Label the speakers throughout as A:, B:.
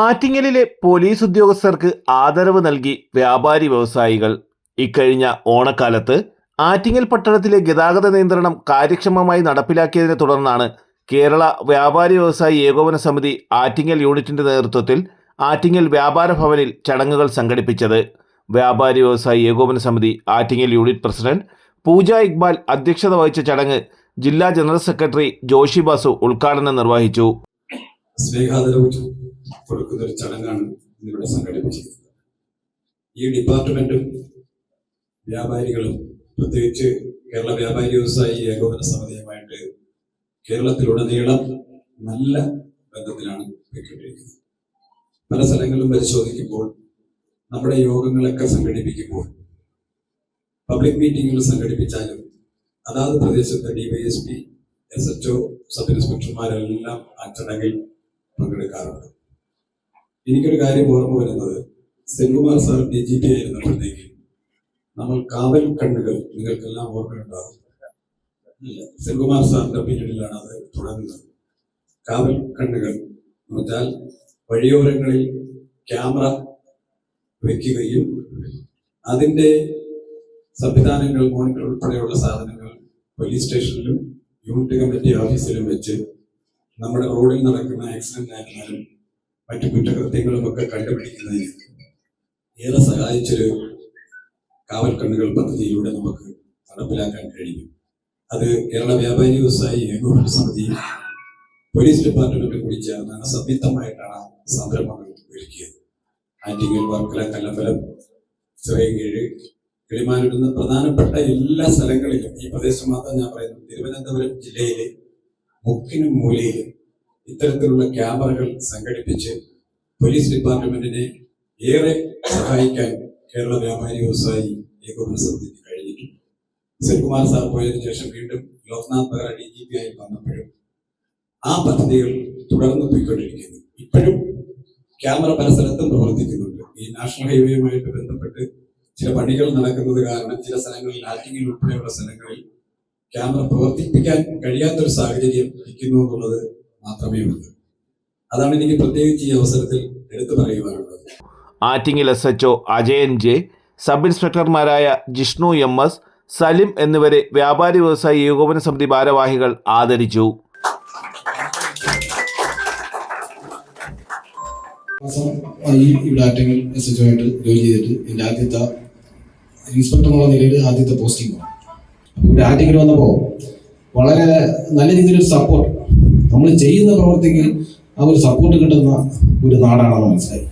A: ആറ്റിങ്ങലിലെ police ഉദ്യോഗസ്ഥർക്ക് ആദരവ് നൽകി വ്യാപാരി വ്യവസായികൾ. ഇക്കഴിഞ്ഞ ഓണക്കാലത്ത് ആറ്റിങ്ങൽ പട്ടണത്തിലെ ഗതാഗത നിയന്ത്രണം കാര്യക്ഷമമായി നടപ്പിലാക്കിയതിനെ തുടർന്നാണ് കേരള വ്യാപാരി വ്യവസായി ഏകോപന സമിതി ആറ്റിങ്ങൽ യൂണിറ്റിന്റെ നേതൃത്വത്തിൽ ആറ്റിങ്ങൽ വ്യാപാര ഭവനിൽ ചടങ്ങുകൾ സംഘടിപ്പിച്ചത്. വ്യാപാരി വ്യവസായി ഏകോപന സമിതി ആറ്റിങ്ങൽ യൂണിറ്റ് പ്രസിഡന്റ് പൂജ ഇക്ബാൽ അധ്യക്ഷത വഹിച്ച ചടങ്ങ് ജില്ലാ ജനറൽ സെക്രട്ടറി ജോഷി ബാസു ഉദ്ഘാടനം നിർവഹിച്ചു.
B: കൊടുക്കുന്ന ഒരു ചടങ്ങാണ് ഇന്നിവിടെ സംഘടിപ്പിച്ചിരിക്കുന്നത്. ഈ ഡിപ്പാർട്ട്മെന്റും വ്യാപാരികളും പ്രത്യേകിച്ച് കേരള വ്യാപാരി വ്യവസായി ഏകോപന സമിതിയുമായിട്ട് കേരളത്തിലുടനീളം നല്ല ബന്ധത്തിലാണ് പോയിക്കൊണ്ടിരിക്കുന്നത്. പല സ്ഥലങ്ങളിലും പരിശോധിക്കുമ്പോൾ നമ്മുടെ യോഗങ്ങളൊക്കെ സംഘടിപ്പിക്കുമ്പോൾ പബ്ലിക് മീറ്റിങ്ങുകൾ സംഘടിപ്പിച്ചാലും അതാത് പ്രദേശത്തെ DYSP S H O sub ഇൻസ്പെക്ടർമാരെല്ലാം ആ ചടങ്ങിൽ പങ്കെടുക്കാറുണ്ട്. എനിക്കൊരു കാര്യം ഓർമ്മ വരുന്നത്. Senkumar sir D G P ആയിരുന്നപ്പോഴത്തേക്ക് നമ്മൾ കാവൽ കണ്ണുകൾ നിങ്ങൾക്കെല്ലാം ഓർമ്മയുണ്ടാകും ഇല്ല സെൽകുമാർ സാറിന്റെ പീരീഡിലാണ് അത് തുടങ്ങുന്നത്. കാവൽ കണ്ണുകൾ എന്ന് വെച്ചാൽ വഴിയോരങ്ങളിൽ ക്യാമറ വയ്ക്കുകയും അതിന്റെ സംവിധാനങ്ങൾ മോണിറ്റർ ഉൾപ്പെടെയുള്ള സാധനങ്ങൾ പോലീസ് സ്റ്റേഷനിലും യൂണിറ്റ് കമ്മിറ്റി ഓഫീസിലും വെച്ച് നമ്മുടെ റോഡിൽ നടക്കുന്ന ആക്സിഡന്റ് ആയിരുന്നാലും മറ്റു കുറ്റകൃത്യങ്ങളും ഒക്കെ കണ്ടുപിടിക്കുന്നതിന് ഏറെ സഹായിച്ചൊരു കാവൽ കണ്ണുകൾ പദ്ധതിയിലൂടെ നമുക്ക് നടപ്പിലാക്കാൻ കഴിയും. അത് കേരള വ്യാപാരി വ്യവസായി ഏകോപന സമിതി പോലീസ് ഡിപ്പാർട്ട്മെന്റും കൂടി ചേർന്നാണ് സംയുക്തമായിട്ടാണ് സംരംഭങ്ങൾ ഒരുക്കിയത്. ആറ്റിങ്ങൽ വർക്കല കല്ലമ്പലം ചിറയൻകീഴ് കിളിമാനിടുന്ന പ്രധാനപ്പെട്ട എല്ലാ സ്ഥലങ്ങളിലും ഈ പ്രദേശം മാത്രം ഞാൻ പറയുന്നു. തിരുവനന്തപുരം ജില്ലയിലെ മുക്കിനും മൂലയിലും ഇത്തരത്തിലുള്ള ക്യാമറകൾ സംഘടിപ്പിച്ച് പോലീസ് ഡിപ്പാർട്ട്മെന്റിനെ ഏറെ സഹായിക്കാൻ കേരള വ്യാപാരി വ്യവസായി ഏകോപന സമിതിക്ക് കഴിഞ്ഞിട്ടുണ്ട്. സെൽകുമാർ സാർ പോയതിനു ശേഷം വീണ്ടും Loknath Behera D G P ആയി വന്നപ്പോഴും ആ പദ്ധതികൾ തുടർന്ന് പോയിക്കൊണ്ടിരിക്കുന്നു. ഇപ്പോഴും ക്യാമറ പല സ്ഥലത്തും പ്രവർത്തിക്കുന്നുണ്ട്. ഈ നാഷണൽ ഹൈവേയുമായിട്ട് ബന്ധപ്പെട്ട് ചില പണികൾ നടക്കുന്നത് കാരണം ചില സ്ഥലങ്ങളിൽ ആറ്റിങ്ങിൽ ഉൾപ്പെടെയുള്ള സ്ഥലങ്ങളിൽ ക്യാമറ പ്രവർത്തിപ്പിക്കാൻ കഴിയാത്തൊരു സാഹചര്യം ഇരിക്കുന്നു എന്നുള്ളത് മാത്രമേ ഉള്ളൂ. അതാണ് എനിക്ക് പ്രത്യേകിച്ച് ഈ അവസരത്തിൽ എടുത്തു പറയുവാനുള്ളത്.
A: Attingal S H Ajayan J sub ഇൻസ്പെക്ടർമാരായ Jishnu M S Salim എന്നിവരെ വ്യാപാരി വ്യവസായി ഏകോപന സമിതി ഭാരവാഹികൾ ആദരിച്ചു.
C: ഈ ഇവിടെ ആറ്റങ്ങൾ എസ് എച്ച് ആയിട്ട് ജോലി ചെയ്തിട്ട് എന്റെ ആദ്യത്തെ ഇൻസ്പെക്ടർ എന്നുള്ള നിലയിൽ ആദ്യത്തെ പോസ്റ്റിംഗ് അപ്പോൾ ഇവിടെ ആറ്റിങ്ങൽ വന്നപ്പോൾ വളരെ നല്ല രീതിയിലൊരു സപ്പോർട്ട് നമ്മൾ ചെയ്യുന്ന പ്രവർത്തിക്ക് ആ ഒരു സപ്പോർട്ട് കിട്ടുന്ന ഒരു നാടാണെന്ന് മനസ്സിലായി.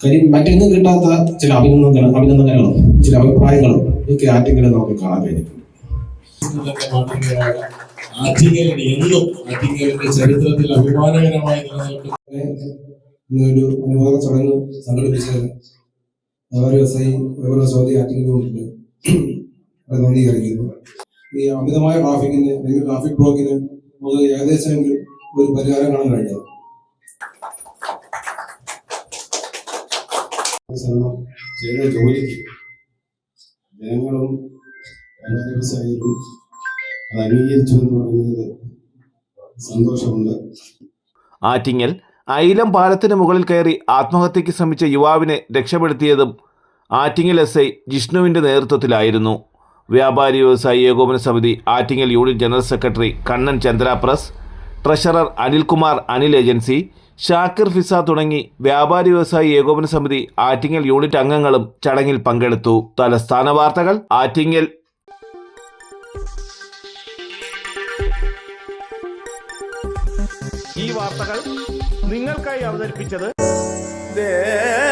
C: കാര്യം മറ്റെങ്ങും കിട്ടാത്ത ചില അഭിനന്ദനങ്ങൾ അഭിനന്ദനങ്ങളും ചില അഭിപ്രായങ്ങളും ഒക്കെ ആറ്റെങ്കിലും നമുക്ക് കാണാൻ കഴിഞ്ഞിട്ടുണ്ട്.
D: ആറ്റിങ്ങലിന് എന്നും ആറ്റിങ്ങലിന്റെ ചരിത്രത്തിൽ അഭിമാനകരമായി
C: അനുവാദ ചടങ്ങ് സംഘടിപ്പിച്ചത് വ്യാപാരി വ്യവസായി വ്യാപാര സമിതി ആറ്റിങ്ങലുണ്ട് അത് നന്ദി അറിയിക്കുന്നു. ഈ അമിതമായ ട്രാഫിക്കിന് അല്ലെങ്കിൽ ട്രാഫിക് ബ്ലോക്കിന് നമുക്ക് ഏകദേശമെങ്കിലും ഒരു പരിഹാരം കാണാൻ കഴിഞ്ഞത് ചെയ്ത ജോലിക്ക് ജനങ്ങളും വ്യവസായികളും അത് അംഗീകരിച്ചു എന്ന് പറയുന്നത് സന്തോഷമുണ്ട്.
A: ആറ്റിങ്ങൽ അയിലം പാലത്തിന് മുകളിൽ കയറി ആത്മഹത്യയ്ക്ക് ശ്രമിച്ച യുവാവിനെ രക്ഷപ്പെടുത്തിയതും ആറ്റിങ്ങൽ എസ് ഐ ജിഷ്ണുവിന്റെ നേതൃത്വത്തിലായിരുന്നു. വ്യാപാരി വ്യവസായി ഏകോപന സമിതി Attingal unit general secretary Kannan Chandra press treasurer Anilkumar Anil agency Shakir Fiza തുടങ്ങി വ്യാപാരി വ്യവസായി ഏകോപന സമിതി ആറ്റിങ്ങൽ യൂണിറ്റ് അംഗങ്ങളും ചടങ്ങിൽ പങ്കെടുത്തു. തലസ്ഥാന വാർത്തകൾ ആറ്റിങ്ങൽ. ഈ വാർത്തകൾ നിങ്ങൾക്കായി അവതരിപ്പിച്ചത്
E: Arabian